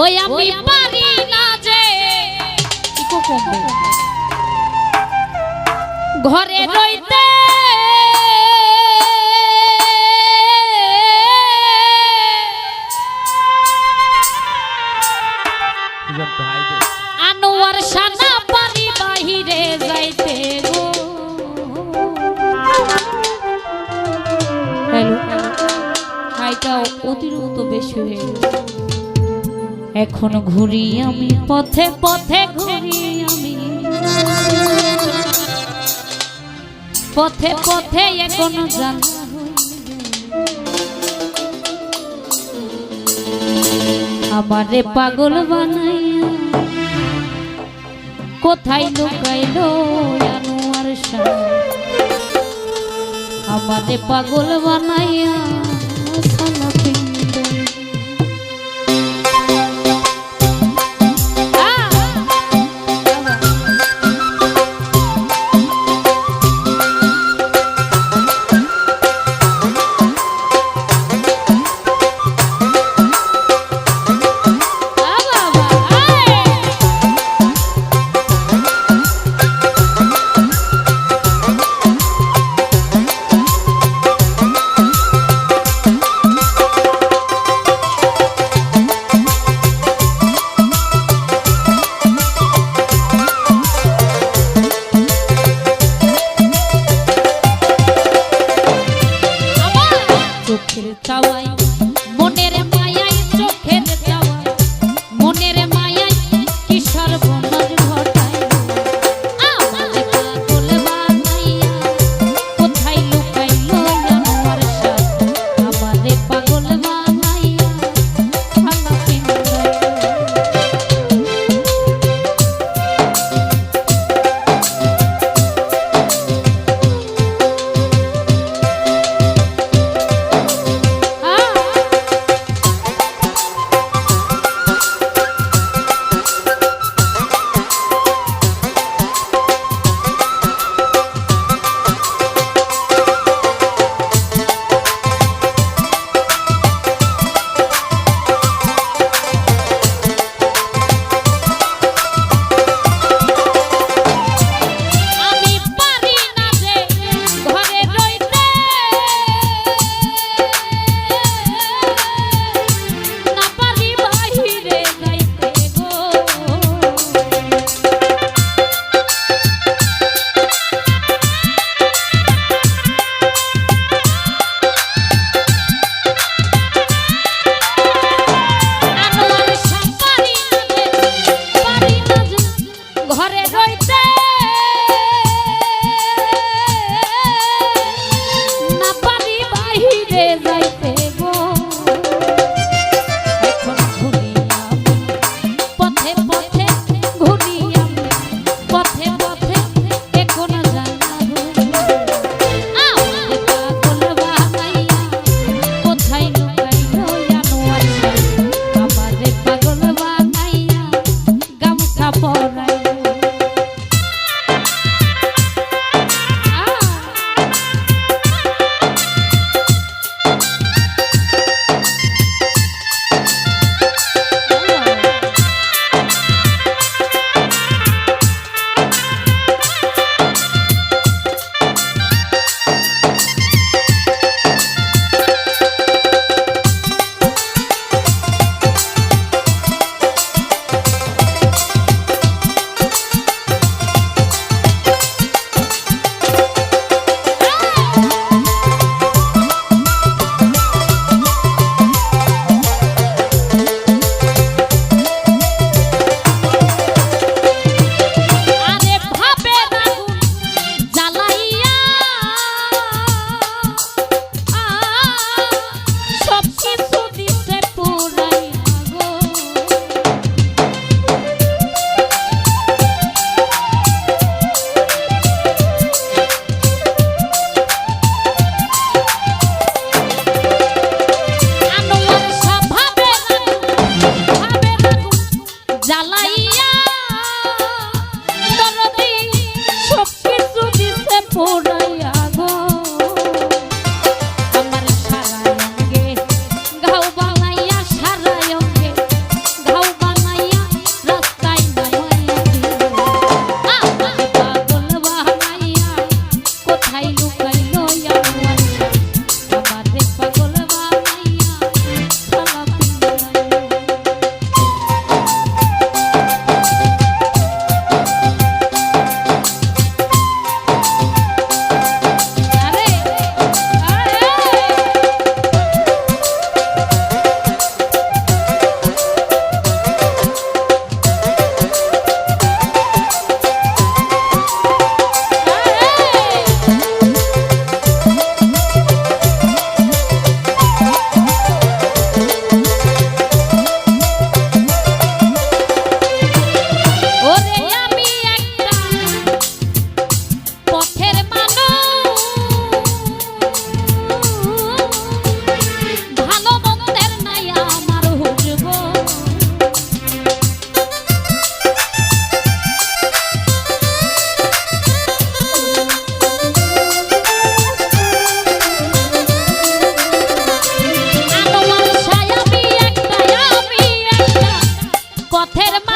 ওই আমি পারি না যে। ঘরে রইতে। আনোয়ার সানা পারি বাহিরে যাইতে গো। হ্যালো খাইটা অতিরিক্ত বেশি হয়ে গেছে। এখন ঘুরি আমি, পথে পথে ঘুরি আমি। পথে পথে এখন জান আমারে পাগল বানাইয়া কোথায় লুকাইল আর শাহ? আমারে পাগল বানাইয়া গাছের Telma.